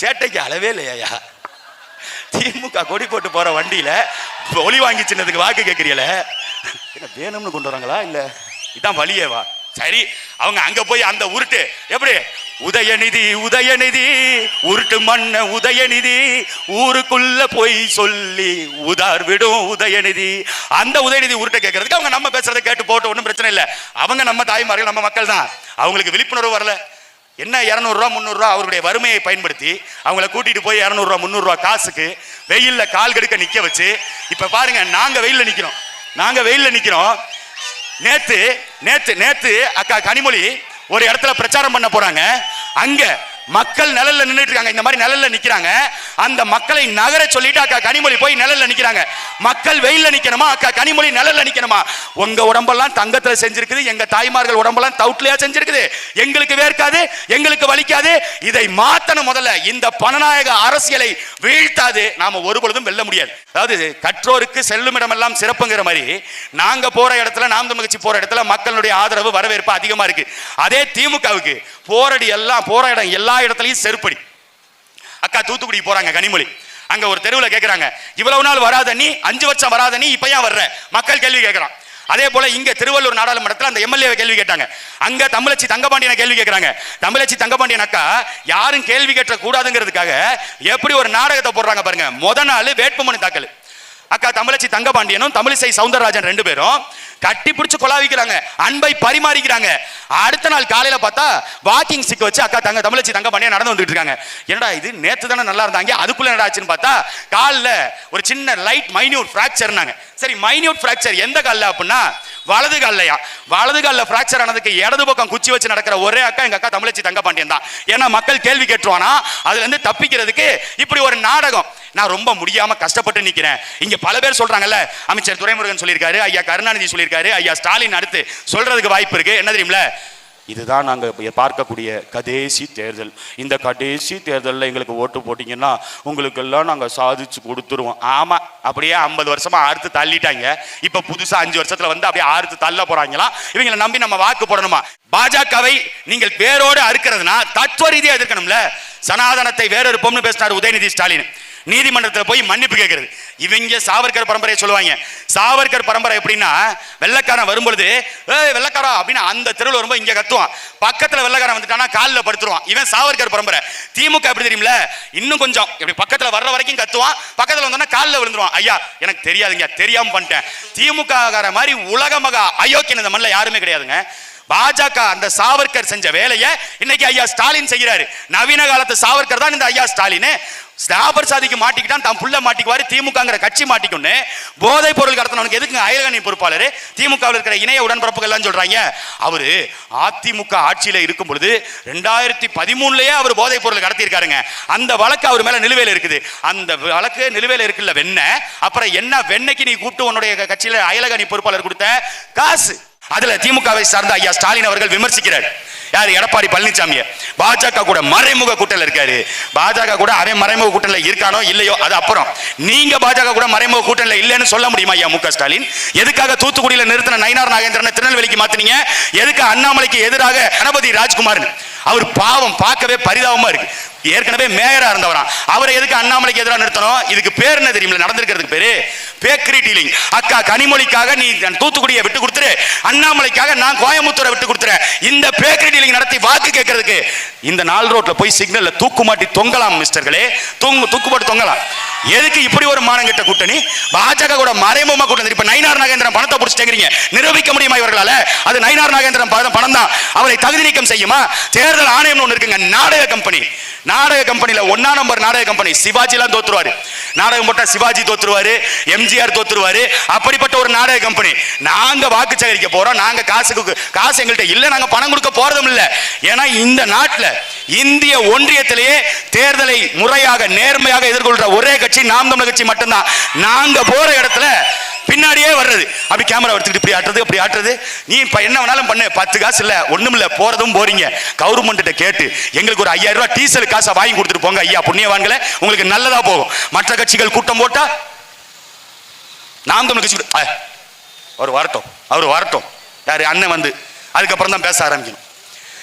சேட்டைக்கு அளவே இல்லையா திமுக கொடி போட்டு போற வண்டியில ஒளி வாங்கி சின்னதுக்கு வாக்கு கேட்கறீல என்ன வேணும்னு கொண்டு வராங்களா இல்ல? இதான் வழியேவா சரி அவங்க அங்க போய் அந்த உருட்டு எப்படி? உதயநிதி உதயநிதி உருட்டு மண்ண உதயநிதி ஊருக்குள்ள போய் சொல்லி உதார் விடும் உதயநிதி. அந்த உதயநிதி உருட்டை கேட்கறதுக்கு அவங்க நம்ம பேசுறதை கேட்டு போட்டு ஒன்றும் பிரச்சனை இல்லை. அவங்க நம்ம தாய்மார்கள் நம்ம மக்கள் தான் அவங்களுக்கு விழிப்புணர்வு வரல. என்ன இரநூறுவா முந்நூறுரூவா அவருடைய வறுமையை பயன்படுத்தி அவங்கள கூட்டிட்டு போய் இரநூறுவா முந்நூறுரூவா காசுக்கு வெயிலில் கால் கெடுக்க நிற்க வச்சு இப்போ பாருங்க நாங்கள் வெயிலில் நிற்கிறோம் நாங்கள் வெயிலில் நிற்கிறோம் நேற்று நேற்று நேற்று அக்கா கனிமொழி ஒரு இடத்துல பிரச்சாரம் பண்ண போகிறாங்க அங்கே மக்கள் நிழல்ல நின்றுட்டு இருக்காங்க இந்த மாதிரி நிழல்ல நிக்கிறாங்க. அந்த மக்களை நகர சொல்லிட்டு அக்கா கனிமொழி போய் நிழல்ல நிக்கிறாங்க. மக்கள் வெயில்ல நிக்கணுமா? அக்கா கனிமொழி நிழல்ல நிக்கணுமா? உங்க உடம்பெல்லாம் தங்கத்துல செஞ்சிருக்குது. எங்க தாய்மார்கள் உடம்பெல்லாம் தவுட்லயா செஞ்சிருக்குது. எங்களுக்கு வேர்க்காது எங்களுக்கு வலிக்காது. இதை மாத்தணும் முதல்ல. இந்த பணநாயக அரசியலை வீழ்த்தாது. நாம ஒரு பொழுதும் வெல்ல முடியாது. அதாவது கற்றோருக்கு செல்லும் இடமெல்லாம் சிறப்புங்கிற மாதிரி நாங்க போற இடத்துல நாம் தமிழ்ச்சி போற இடத்துல மக்களுடைய ஆதரவு வரவேற்பு அதிகமா இருக்கு. அதே திமுகவுக்கு போரடி எல்லாம் போற இடம் எல்லாம் இடத்துலையும் செருப்படி. அக்கா தூத்துக்குடி போறாங்க கனிமொழி. அங்க ஒரு தெருவுல கேட்கறாங்க இவ்வளவு நாள் வராத நீ அஞ்சு வருஷம் வராத நீ இப்ப ஏன் வர்ற? மக்கள் கேள்வி கேட்கறான் அதே போல இங்க திருவள்ளூர் நாடாளுமன்றத்தில் அந்த எம்எல்ஏ கேள்வி கேட்டாங்க. அங்க தமிழச்சி தங்கபாண்டியனை கேள்வி கேட்கறாங்க தமிழச்சி தங்கபாண்டியன் அக்கா யாரும் கேள்வி கேட்க கூடாதுங்கிறதுக்காக எப்படி ஒரு நாடகத்தை போடுறாங்க பாருங்க. முத நாள் வேட்புமனு தாக்கல். அக்கா தமிழச்சி தங்கபாண்டியனும் தமிழிசை சவுந்தரராஜன் ரெண்டு பேரும் கட்டி பிடிச்சு கொலாவிக்கிறாங்க அன்பை பரிமாறிக்கிறாங்க. அடுத்த நாள் காலையில பார்த்தா வாக்கிங் சிக்க வச்சு அக்கா தங்க தமிழச்சி பண்ணியா நடந்து வந்துட்டு இருக்காங்க. என்னடா இது நேற்று தானே நல்லா இருந்தாங்க அதுக்குள்ள என்னடா ஆச்சுன்னு பார்த்தா காலில் ஒரு சின்ன லைட் மைன்யூட் ஃப்ராக்சர்னாங்க சரி மைன்யூட் ஃப்ராக்சர் எந்த காலில் அப்படின்னா வலது கால்லையா? வலது காலில் ஃபிராக்சர் ஆனதுக்கு இடது பக்கம் குச்சி வச்சு நடக்கிற ஒரே அக்கா எங்க அக்கா தமிழச்சி தங்கபாண்டியன் தான். ஏன்னா மக்கள் கேள்வி கேட்டுருவானா அதுல இருந்து தப்பிக்கிறதுக்கு இப்படி ஒரு நாடகம். நான் ரொம்ப முடியாம கஷ்டப்பட்டு நிக்கிறேன். இங்க பல பேர் சொல்றாங்கல்ல அமைச்சர் துரைமுருகன் சொல்லியிருக்காரு ஐயா கருணாநிதி சொல்லியிருக்காரு ஐயா ஸ்டாலின் அடுத்து சொல்றதுக்கு வாய்ப்பு இருக்கு. என்ன தெரியுமில இதுதான் நாங்கள் பார்க்கக்கூடிய கடைசி தேர்தல். இந்த கடைசி தேர்தலில் எங்களுக்கு ஓட்டு போட்டிங்கன்னா உங்களுக்கெல்லாம் நாங்கள் சாதிச்சு கொடுத்துருவோம். ஆமாம் அப்படியே ஐம்பது வருஷமாக அறுத்து தள்ளிட்டாங்க. இப்போ புதுசாக அஞ்சு வருஷத்தில் வந்து அப்படியே அறுத்து தள்ள போகிறாங்களாம் இவங்களை நம்பி நம்ம வாக்கு போடணுமா? பாஜகவை நீங்கள் வேரோடு அறுக்கிறதுனா தத்துவ ரீதியாக எதிர்க்கணும்ல? சனாதனத்தை வேறொருப்போம்னு பேசினார் உதயநிதி ஸ்டாலின். நீதிமன்றத்தில் போய் மன்னிப்பு கேட்கறது இவங்க சாவர்கர் பரம்பரையை சொல்லுவாங்க. சாவர்கர் பரம்பரை எப்படின்னா வெள்ளக்காரன் வரும்பொழுது ஏய் வெள்ளக்காரா அப்படின்னு அந்த தெருவில் வரும்போது இங்கே கத்துவான். பக்கத்தில் வெள்ளக்காரன் வந்துட்டானா காலில் படுத்துருவான். இவன் சாவர்கர் பரம்பரை. திமுக எப்படி தெரியுமில இன்னும் கொஞ்சம் இப்படி பக்கத்தில் வர்ற வரைக்கும் கத்துவான். பக்கத்தில் வந்தோன்னா காலில் விழுந்துருவான். ஐயா எனக்கு தெரியாதுங்க தெரியாமல் பண்ணிட்டேன். திமுக மாதிரி உலக மகா அயோக்கியன் இந்த மண்ணில் யாருமே கிடையாதுங்க. பாஜக அந்த சாவர்கர் செஞ்ச வேலையை இன்னைக்கு ஐயா ஸ்டாலின் செய்கிறாரு. நவீன காலத்து சாவர்கர் தான் இந்த ஐயா ஸ்டாலின். ஸ்டாபர் சாதிக்கு மாட்டிக்கிட்டான் தன் புள்ள மாட்டிக்குவாரு திமுகங்கிற கட்சி மாட்டிக்கொண்டு போதை பொருள் கடத்தினவனுக்கு எதுக்கு அயலகணி பொறுப்பாளர்? திமுகவில் இருக்கிற இணைய உடன்பரப்புகள் எல்லாம் சொல்றாங்க. அவரு அதிமுக ஆட்சியில இருக்கும் பொழுது ரெண்டாயிரத்தி பதிமூணுலயே அவர் போதைப் பொருள் கடத்தியிருக்காருங்க. அந்த வழக்கு அவர் மேல நிலுவையில் இருக்குது. அந்த வழக்கு நிலுவையில் இருக்குல்ல வெண்ண அப்புறம் என்ன வெண்ணைக்கு நீ கூப்பிட்டு உன்னுடைய கட்சியில அயலகணி பொறுப்பாளர் கொடுத்த? காசு. அதுல திமுகவை சார்ந்த ஐயா ஸ்டாலின் அவர்கள் விமர்சிக்கிறார். யார்? எடப்பாடி பழனிசாமிய. பாஜக கூட மறைமுக கூட்டல இருக்காரு. பாஜக கூட அவன் மறைமுக கூட்டல இருக்கானோ இல்லையோ அது அப்புறம். நீங்க பாஜக கூட மறைமுக கூட்டல இல்லைன்னு சொல்ல முடியுமா ஐயா மு ஸ்டாலின்? எதுக்காக தூத்துக்குடியில நிறுத்தின நயினார் நாகேந்திரன் திருநெல்வேலிக்கு மாத்தினீங்க? எதுக்கு அண்ணாமலைக்கு எதிராக கணபதி ராஜ்குமார் அவர் பாவம் பார்க்கவே பரிதாபமா இருக்கு. ஏற்கனவே மேயரா இருந்தவராம். அவரை எதுக்கு அண்ணாமலைக்கு எதிராக நிறுத்தணும்? இதுக்கு பேர் என்ன தெரியுமில்ல? நடந்திருக்கிறதுக்கு பேரு. பேக்கரி டீலிங் அக்கா கனிமொழிக்காக நீ தூத்துக்குடியை விட்டு கொடுத்துரு. அண்ணாமலைக்காக நான் கோயம்புத்தூரை விட்டு கொடுத்துறேன். இந்த பேக்கரி டீலிங் நடத்தி வாக்கு கேட்கறதுக்கு. இந்த நாள் ரோட்ல போய் சிக்னல்ல தூக்கு மாட்டி தொங்கலாம் மிஸ்டர்களே தூங்கு தூக்கு தொங்கலாம். எதுக்கு இப்படி ஒரு மானங்கிட்ட கூட்டணி? பாஜக கூட மறைமுகமா கூட்டணி. இப்ப நயினார் நாகேந்திரன் பணத்தை பிடிச்சிட்டேங்கிறீங்க. நிரூபிக்க முடியுமா இவர்களால? அது நயினார் நாகேந்திரன் பணம் பணம் தான் அவரை தகுதி நீக்கம் செய்யுமா? தேர்தல் ஆணையம் ஒன்று இருக்குங்க. நாடக கம்பெனி நாடக கம்பெனில ஒன்னா நாடக கம்பெனி சிவாஜி தோத்துருவாரு. நாடகம் போட்டால் சிவாஜி தோத்துருவாரு எம்ஜிஆர் தோத்துருவாரு. அப்படிப்பட்ட ஒரு நாடக கம்பெனி நாங்க வாக்கு சேகரிக்க போறோம். நாங்க காசுக்கு காசு எங்கள்கிட்ட இல்லை. நாங்கள் பணம் கொடுக்க போறதும் இல்ல. ஏன்னா இந்த நாட்டுல இந்திய ஒன்றியத்திலேயே தேர்தலை முறையாக நேர்மையாக எதிர்கொள்கிற ஒரே கட்சி நாம் தமிழ் கட்சி மட்டும்தான். நாங்க போற இடத்துல பின்னாடியே வர்றது. அப்படி கேமரா எடுத்துக்கிட்டு இப்படி ஆட்டுறது அப்படி ஆட்டுறது. நீ இப்போ என்ன வேணாலும் பண்ணு. பத்து காசு இல்ல. ஒன்றும் இல்லை போறதும் போறீங்க. கவர்மெண்ட் கேட்டு எங்களுக்கு ஒரு ஐயாயிரம் ரூபா டீசல் காசை வாங்கி கொடுத்துட்டு போங்க ஐயா புண்ணியவான்களே உங்களுக்கு நல்லதா போகும். மற்ற கட்சிகள் கூட்டம் போட்டா நாம் தமிழ் கட்சி அஹ், அவர் வரட்டும் அவர் வரட்டும். யாரு அண்ணன் வந்து அதுக்கப்புறம் தான் பேச ஆரம்பிக்கணும்.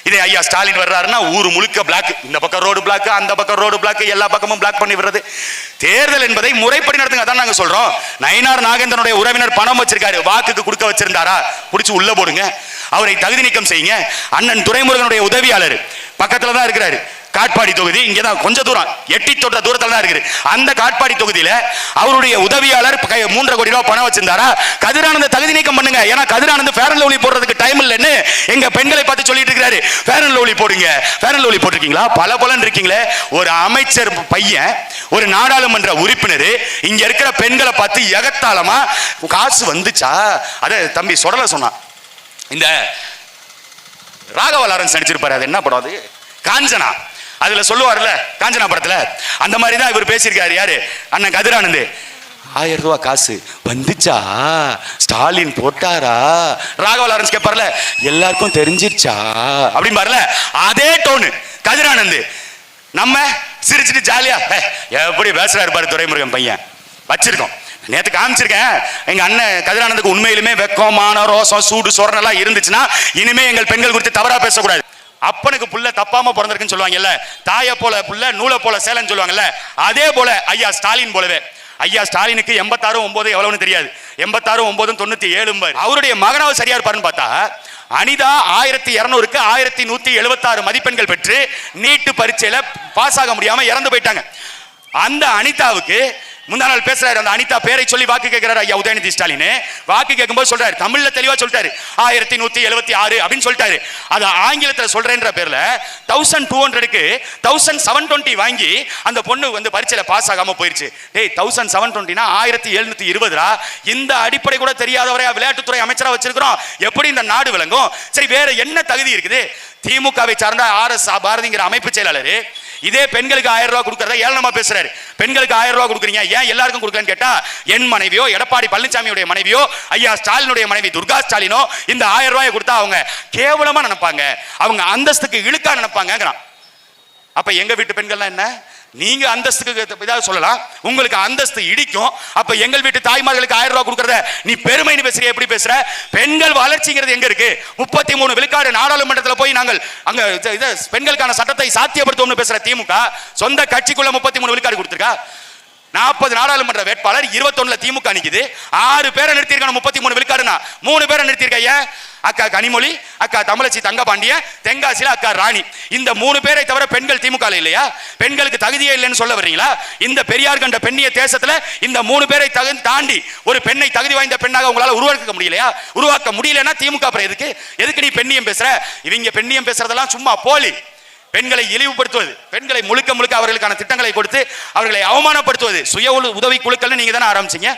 இதே ஐயா ஸ்டாலின் வர்றாருன்னா ஊர் முழுக்க பிளாக் இந்த பக்கம் ரோடு பிளாக் அந்த பக்கம் ரோடு பிளாக் எல்லா பக்கமும் பிளாக் பண்ணி விடுறது. தேர்தல் என்பதை முறைப்படி நடத்துங்க அதான் நாங்க சொல்றோம். நயினார் நாகேந்திரனுடைய உறவினர் பணம் வச்சிருக்காரு வாக்குக்கு கொடுக்க வச்சிருந்தாரா? பிடிச்சி உள்ள போடுங்க. அவரை தகுதி நீக்கம் செய்யுங்க. அண்ணன் துரைமுருகனுடைய உதவியாளர் பக்கத்துல தான் இருக்கிறாரு. காட்பாடி தொகுதி இங்கே தான் கொஞ்சம் தூரம் எட்டி தொட்ட தூரத்தில் தான் இருக்குது. அந்த காட்பாடி தொகுதியில் அவருடைய உதவியாளர் மூன்றரை கோடி ரூபாய் பணம் வச்சிருந்தாரா? கதிரானந்த தகுதி நீக்கம் பண்ணுங்க. ஏன்னா கதிரானந்த ஃபேர் அண்ட் லவ்லி போடுறதுக்கு டைம் இல்லைன்னு எங்க பெண்களை பார்த்து சொல்லிட்டு இருக்கிறாரு. ஃபேர் அண்ட் லவ்லி போடுங்க. ஃபேர் அண்ட் லவ்லி போட்டிருக்கீங்களா? பல பலன் இருக்கீங்களே. ஒரு அமைச்சர் பையன் ஒரு நாடாளுமன்ற உறுப்பினர் இங்க இருக்கிற பெண்களை பார்த்து எகத்தாளமா காசு வந்துச்சா? அதை தம்பி சொடலை சொன்னான். இந்த ராகவ லாரன்ஸ் நடிச்சிருப்பாரு. அது என்ன படம் அது? காஞ்சனா. அதுல சொல்லுவார்ல காஞ்சனா படத்துல அந்த மாதிரி தான் இவர் பேசியிருக்காரு யாரு? அண்ணன் கதிரானந்து. ஆயிரம் ரூபா காசு. வந்துச்சா? ஸ்டாலின் போட்டாரா? ராகவ லாரன்ஸ் கேட்பார்ல எல்லாருக்கும் தெரிஞ்சிருச்சா? அப்படின்னு பாருல அதே டோனு கதிரானந்து. நம்ம சிரிச்சிட்டு ஜாலியா எப்படி பேசுறாரு பாரு துரைமுருகன் பையன். வச்சிருக்கோம். நேற்று காமிச்சிருக்கேன். எங்க அண்ணன் கதிரானந்துக்கு உண்மையிலுமே வெக்கம் மான ரோசம் சூடு சொரணெல்லாம் இருந்துச்சுன்னா இனிமே எங்கள் பெண்கள் குறித்து தவறா பேசக்கூடாது. அப்பனுக்கு புள்ள தப்பாம பிறந்திருக்குன்னு சொல்லுவாங்கல்ல தாயை போல புள்ள நூலை போல சேலன்னு சொல்லுவாங்கல்ல அதே போல ஐயா ஸ்டாலின் போலவே. ஐயா ஸ்டாலினுக்கு எண்பத்தாறு ஒன்பது எவ்வளவுன்னு தெரியாது. எண்பத்தாறு ஒன்பதும் தொண்ணூத்தி ஏழு அவருடைய மகனாவது சரியா இருப்பாருன்னு பார்த்தா அனிதா ஆயிரத்தி இருநூறுக்கு ஆயிரத்தி நூத்தி எழுபத்தாறு மதிப்பெண்கள் பெற்று நீட்டு பரீட்சையில பாஸ் ஆக முடியாம இறந்து போயிட்டாங்க. அந்த அனிதாவுக்கு முந்தா நாள் பேசுறாரு அந்த அனிதா பேரை சொல்லி வாக்கு கேட்கிறாரு ஐயா உதயநிதி ஸ்டாலின். வாக்கு கேட்கும்போது சொல்றாரு தமிழ்ல தெளிவா சொல்லிட்டாரு ஆயிரத்தி நூத்தி எழுபத்தி ஆறு அப்படின்னு சொல்லிட்டாரு. அது ஆங்கிலத்துல சொல்றேன்ற பேர்ல தௌசண்ட் டூ ஹண்ட்ரடுக்கு தௌசண்ட் செவன் டுவெண்ட்டி வாங்கி அந்த பொண்ணு வந்து பரீட்சையில பாஸ் ஆகாம போயிருச்சு. டேய் தௌசண்ட் செவன் டுவெண்ட்டினா ஆயிரத்தி எழுநூத்தி இருபதுரா? இந்த அடிப்படை கூட தெரியாதவரை விளையாட்டுத்துறை அமைச்சரா வச்சிருக்கிறோம். எப்படி இந்த நாடு விளங்கும்? சரி வேற என்ன தகுதி இருக்குது? திமுகவை சார்ந்த ஆர் எஸ் பாரதிங்கிற அமைப்பு செயலாளர் இதே பெண்களுக்கு ஆயிரம் ரூபாய் கொடுக்கறத ஏளனமா பேசுறாரு. பெண்களுக்கு ஆயிரம் ரூபாய் கொடுக்குறீங்க ஏன் எல்லாருக்கும் கொடுக்கலன்னு கேட்டா என் மனைவியோ எடப்பாடி பழனிசாமியுடைய மனைவியோ ஐயா ஸ்டாலினுடைய மனைவி துர்கா ஸ்டாலினோ இந்த ஆயிரம் ரூபாயை கொடுத்தா அவங்க கேவலமா நினைப்பாங்க. அவங்க அந்தஸ்துக்கு இழுக்கா நினைப்பாங்கிறான் அப்ப எங்க வீட்டு பெண்கள்லாம் என்ன? நீங்க அந்தஸ்துக்கு ஏதாவது சொல்லலாம். உங்களுக்கு அந்தஸ்து இடிக்கும். அப்ப எங்கள் வீட்டு தாய்மார்களுக்கு ஆயிரம் ரூபாய் கொடுக்கறத நீ பெருமைன்னு பேசுற எப்படி பேசுற? பெண்கள் வளர்ச்சிங்கிறது எங்க இருக்கு? முப்பத்தி மூணு விழுக்காடு நாடாளுமன்றத்தில் போய் நாங்கள் அங்க இது- பெண்களுக்கான சட்டத்தை சாத்தியப்படுத்துவோம்னு பேசுற திமுக சொந்த கட்சிக்குள்ள முப்பத்தி மூணு விழுக்காடு கொடுத்துருக்கா? நாற்பது நாடாளுமன்ற வேட்பாளர் இருபத்தொன்னுல திமுக நிக்குது. ஆறு பேரை நிறுத்தியிருக்காங்க முப்பத்தி மூணு விழுக்காடுனா. மூணு பேரை நிறுத்தியிருக்க அக்கா கனிமொழி அக்கா தமிழச்சி தங்கபாண்டிய தென்காசியில அக்கா ராணி. இந்த மூணு பேரை தவிர பெண்கள் திமுக இல்லையா? பெண்களுக்கு தகுதியே இல்லைன்னு சொல்ல வர்றீங்களா? இந்த பெரியார் கண்ட பெண்ணிய தேசத்தில் இந்த மூணு பேரை தகு தாண்டி ஒரு பெண்ணை தகுதி வாய்ந்த பெண்ணாக உங்களால் உருவாக்க முடியலையா? உருவாக்க முடியலன்னா திமுக அப்புறம் எதுக்கு? எதுக்கு நீ பெண்ணியம் பேசுற? இவங்க பெண்ணியம் பேசுறதெல்லாம் சும்மா போலி. பெண்களை இழிவுபடுத்துவது பெண்களை முழுக்க முழுக்க அவர்களுக்கான திட்டங்களை கொடுத்து அவர்களை அவமானப்படுத்துவது சுய உதவி குழுக்கள்னு நீங்க தானே ஆரம்பிச்சீங்க.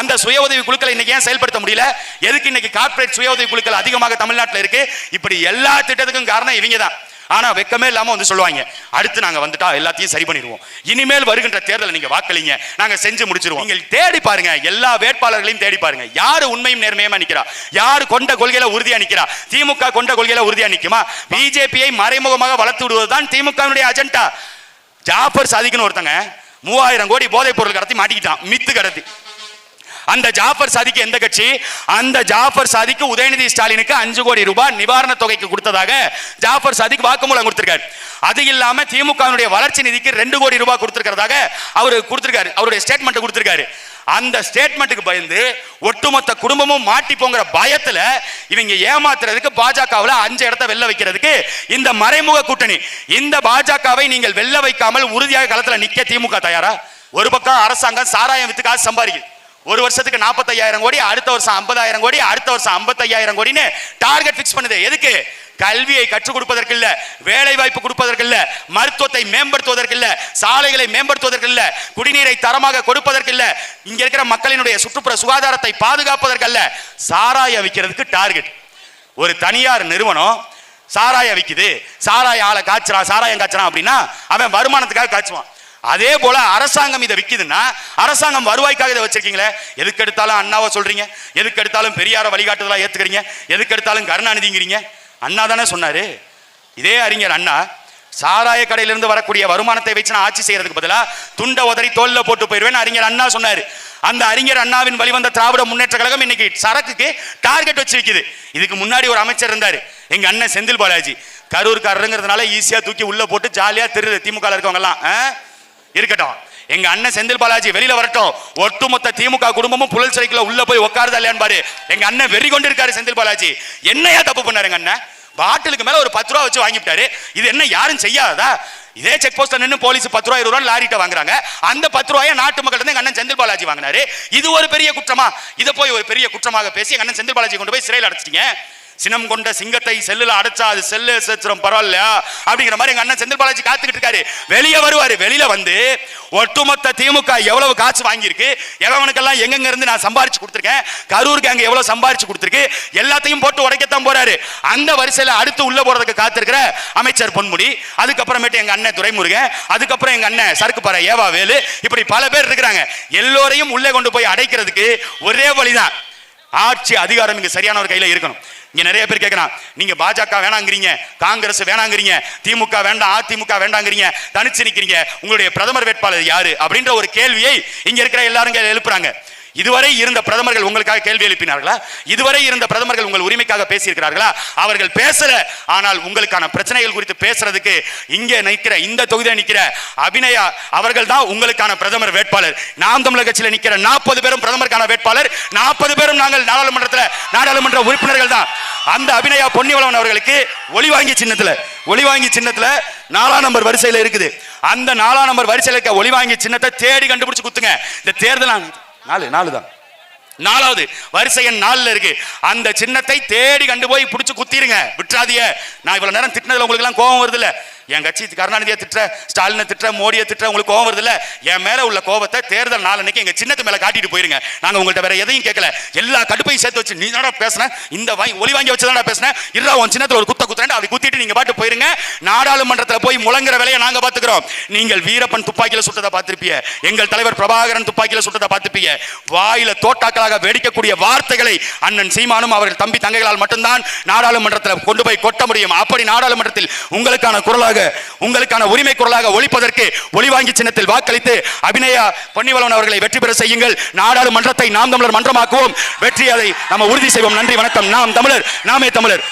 அந்த சுய உதவி குழுக்களை இன்னைக்கு ஏன் செயல்படுத்த முடியல? எதுக்கு இன்னைக்கு கார்ப்பரேட் சுய உதவி குழுக்கள் அதிகமாக தமிழ்நாட்டில் இருக்கு? இப்படி எல்லா திட்டத்துக்கும் காரணம் இவங்க தான் ஆனா வெக்கமே இல்லாம வந்து சொல்லுவாங்க. அடுத்து நாங்க வந்துட்டா எல்லாத்தையும் சரி பண்ணிடுவோம். இனிமேல் வருகின்ற தேர்தலை நீங்க வாக்களிங்க. நாங்க செஞ்சு முடிச்சிருவோம். நீங்கள் தேடி பாருங்க. எல்லா வேட்பாளர்களையும் தேடி பாருங்க. யாரு உண்மையும் நேர்மையுமா நிக்கிறா? யாரு கொண்ட கொள்கையில உறுதியா நிக்கிறா? திமுக கொண்ட கொள்கையில உறுதியா நிக்குமா? பிஜேபியை மறைமுகமாக வளர்த்து விடுவதுதான் திமுகவினுடைய அஜெண்டா ஜாஃபர் சாதிக்குன்னு ஒருத்தங்க மூவாயிரம் கோடி போதைப் பொருள் கடத்தி மாட்டிக்கிட்டான். மித்து கடத்தி. அந்த ஜாஃபர் சாதிக்கு எந்த கட்சி? அந்த ஜாஃபர் சாதிக்கு உதயநிதி ஸ்டாலினுக்கு அஞ்சு கோடி ரூபாய் நிவாரண தொகைக்கு கொடுத்ததாக ஜாஃபர் சாதிக்கு வாக்குமூலம் கொடுத்திருக்காரு. அது இல்லாம திமுகவினுடைய வளர்ச்சி நிதிக்கு ரெண்டு கோடி ரூபாய் கொடுத்திருக்கிறதாக அவர் கொடுத்திருக்காரு. அவருடைய ஸ்டேட்மெண்ட் கொடுத்திருக்காரு. அந்த ஸ்டேட்மெண்ட்டுக்கு பயந்து ஒட்டுமொத்த குடும்பமும் மாட்டி போங்கிற பயத்துல இவங்க ஏமாத்துறதுக்கு பாஜகவில் அஞ்சு இடத்த வெளில வைக்கிறதுக்கு இந்த மறைமுக கூட்டணி. இந்த பாஜகவை நீங்கள் வெளில வைக்காமல் உறுதியாக களத்தில் நிக்க திமுக தயாரா? ஒரு பக்கம் அரசாங்கம் சாராயம் வித்து காசு சம்பாதிக்குது. ஒரு வருஷத்துக்கு நாற்பத்தையாயிரம் கோடி அடுத்த வருஷம் ஐம்பதாயிரம் கோடி அடுத்த வருஷம் ஐம்பத்தையாயிரம் கோடின்னு டார்கெட் ஃபிக்ஸ் பண்ணுது. எதுக்கு? கல்வியை கற்றுக் கொடுப்பதற்கு இல்ல வேலை வாய்ப்பு கொடுப்பதற்கு இல்ல மருத்துவத்தை மேம்படுத்துவதற்கு இல்ல சாலைகளை மேம்படுத்துவதற்கு இல்ல குடிநீரை தரமாக கொடுப்பதற்கு இல்ல இங்க இருக்கிற மக்களினுடைய சுற்றுப்புற சுகாதாரத்தை பாதுகாப்பதற்கு அல்ல சாராய விற்கிறதுக்கு டார்கெட் ஒரு தனியார் நிறுவனம் சாராய விற்குது சாராய ஆளை காய்ச்சறான் சாராயம் காய்ச்சறான் அப்படின்னா அவன் வருமானத்துக்காக காய்ச்சுவான். அதே போல அரசாங்கம் இதை விற்கிதுன்னா அரசாங்கம் வருவாய்க்காக இதை வச்சிருக்கீங்களே எதுக்கு எடுத்தாலும் அண்ணாவை சொல்றீங்க எதுக்கு எடுத்தாலும் பெரியார வழிகாட்டுதலா ஏத்துக்கிறீங்க எதுக்கு எடுத்தாலும் கருணாநிதிங்கிறீங்க. அண்ணா தானே சொன்னாரு. இதே அறிஞர் அண்ணா சாராய கடையிலிருந்து வரக்கூடிய வருமானத்தை வச்சு நான் ஆட்சி செய்யறதுக்கு பதிலா துண்ட உதறி தோல்ல போட்டு போயிருவேன் அறிஞர் அண்ணா சொன்னாரு. அந்த அறிஞர் அண்ணாவின் வழிவந்த திராவிட முன்னேற்ற கழகம் இன்னைக்கு சரக்குக்கு டார்கெட் வச்சு விக்குது இதுக்கு முன்னாடி ஒரு அமைச்சர் இருந்தாரு எங்க அண்ணன் செந்தில் பாலாஜி. கரூர்காரருங்கிறதுனால ஈஸியா தூக்கி உள்ள போட்டு ஜாலியா திரு திமுக இருக்கவங்க எல்லாம் இருக்கட்டும். எங்க அண்ணன் செந்தில் பாலாஜி வெளியில வரட்டும். ஒட்டுமொத்த திமுக குடும்பமும் புழல் சிறைக்குள்ள உள்ள போய் உட்காருதா இல்லையான்னு பாரு. எங்க அண்ணன் வெறி கொண்டு இருக்காரு செந்தில் பாலாஜி. என்னையா தப்பு பண்ணாரு எங்க அண்ணன்? பாட்டிலுக்கு மேல ஒரு பத்து ரூபா வச்சு வாங்கிட்டாரு இது என்ன யாரும் செய்யாததா? இதே செக் போஸ்ட்ல நின்று போலீஸ் பத்து ரூபாய் இருபது ரூபாய் லாரிட்ட வாங்குறாங்க. அந்த பத்து ரூபாயை நாட்டு மக்கள் எங்க அண்ணன் செந்தில் பாலாஜி வாங்கினாரு. இது ஒரு பெரிய குற்றமா? இதை போய் ஒரு பெரிய குற்றமாக பேசி எங்க அண்ணன் செந்தில் பாலாஜி கொண்டு போய் சிறையில் அடைச்சிட்டீங்க. சினம் கொண்ட சிங்கத்தை செல்லுல அடைச்சா அது செல்லு சேச்சிரம் பரவாயில்ல அப்படிங்கிற மாதிரி எங்க அண்ணன் செந்தில் பாலாஜி காத்துக்கிட்டு இருக்காரு. வெளியே வருவாரு வெளியில வந்து ஒட்டுமொத்த திமுக எவ்வளவு காசு வாங்கியிருக்கு எவனுக்கெல்லாம் எங்கெங்க இருந்து நான் சம்பாரிச்சு கொடுத்துருக்கேன் கரூருக்கு அங்க எவ்வளவு சம்பாரிச்சு கொடுத்துருக்கு எல்லாத்தையும் போட்டு உடைக்கத்தான் போறாரு. அந்த வரிசையில அடுத்து உள்ள போறதுக்கு காத்திருக்கிற அமைச்சர் பொன்முடி அதுக்கப்புறமேட்டு எங்க அண்ணன் துரைமுருகன் அதுக்கப்புறம் எங்க அண்ணன் சரக்குப்பாறை ஏவா வேலு இப்படி பல பேர் இருக்கிறாங்க. எல்லோரையும் உள்ளே கொண்டு போய் அடைக்கிறதுக்கு ஒரே வழிதான். ஆட்சி அதிகாரம் இங்க சரியான ஒரு கையில இருக்கணும். இங்க நிறைய பேர் கேட்கறான் நீங்க பாஜக வேணாங்கிறீங்க காங்கிரஸ் வேணாங்கிறீங்க திமுக வேண்டாம் அதிமுக வேண்டாங்கிறீங்க தனிச்சு நிக்கிறீங்க உங்களுடைய பிரதமர் வேட்பாளர் யாரு? அப்படின்ற ஒரு கேள்வியை இங்க இருக்கிற எல்லாரும் எழுப்புறாங்க. இதுவரை இருந்த பிரதமர்கள் உங்களுக்காக கேள்வி எழுப்பினார்களா? இதுவரை இருந்த பிரதமர்கள் உங்கள் உரிமைக்காக பேசியிருக்கிறார்களா? அவர்கள் பேசல ஆனால் உங்களுக்கான பிரச்சனைகள் குறித்து பேசுறதுக்கு இங்கே நிற்கிற இந்த தொகுதியில் நிற்கிற அபிநயா அவர்கள் தான் உங்களுக்கான பிரதமர் வேட்பாளர். நாம் தமிழர் கட்சியில் நிற்கிற நாற்பது பேரும் பிரதமருக்கான வேட்பாளர். நாற்பது பேரும் நாங்கள் நாடாளுமன்றத்தில் நாடாளுமன்ற உறுப்பினர்கள் தான். அந்த அபிநயா பொன்னிவளவன் அவர்களுக்கு ஒளிவாங்கி ஒளி ஒளிவாங்கி சின்னத்தில் நாலாம் நம்பர் வரிசையில் இருக்குது. அந்த நாலாம் நம்பர் வரிசையில் இருக்க ஒளிவாங்கி சின்னத்தை தேடி கண்டுபிடிச்சு குத்துங்க. இந்த தேர்தல் நாலு நாலு தான் நாலாவது வரிசை எண் நாலுல இருக்கு. அந்த சின்னத்தை தேடி கண்டு போய் பிடிச்சு குத்திருங்க. விட்டுறாதிய நான் இவ்வளவு நேரம் திட்டினதுல உங்களுக்கு எல்லாம் கோபம் வருது இல்ல என் கட்சி கருணாநிதியை திட்ட ஸ்டாலினை திட்ட மோடியை திட்ட உங்களுக்கு கோவம் வருது என் மேல உள்ள கோபத்தை தேர்தல் நாளன்னைக்கு எங்க சின்னத்து மேல காட்டிட்டு போயிருங்க. நாங்க உங்கள்ட்ட வேற எதையும் கேட்கல எல்லா கடுப்பையும் சேர்த்து வச்சு நீ தானடா பேசுன? இந்த வாங்கி ஒளி வாங்கி வச்சு பேசுனேன் இருடா உன் சின்னத்துல ஒரு குத்த குத்துறேன் அப்படி குத்திட்டு நீங்க பாட்டு போயிருங்க. நாடாளுமன்றத்தில் போய் முழங்குற வேலையை நாங்க பாத்துக்கிறோம். நீங்கள் வீரப்பன் துப்பாக்கியில சுட்டதை பார்த்திருப்பீங்க. எங்கள் தலைவர் பிரபாகரன் துப்பாக்கியில சுட்டதை பார்த்திருப்பீங்க. வாயில தோட்டாக்களாக வெடிக்கக்கூடிய வார்த்தைகளை அண்ணன் சீமானும் அவர்கள் தம்பி தங்கைகளால் மட்டும்தான் நாடாளுமன்றத்தில் கொண்டு போய் கொட்ட முடியும். அப்படி நாடாளுமன்றத்தில் உங்களுக்கான குரலாக குரலாக உங்களுக்கான உரிமை குரலாக ஒழிப்பதற்கு ஒளிவாங்கி சின்னத்தில் வாக்களித்து அபிநயா பொன்னிவளவன் அவர்களை வெற்றி பெற செய்யுங்கள். நாடாளுமன்றத்தை நாம் தமிழர் மன்றமாக்குவோம். வெற்றி அதை நம்ம உறுதி செய்வோம். நன்றி வணக்கம். நாம் தமிழர் நாமே தமிழர்.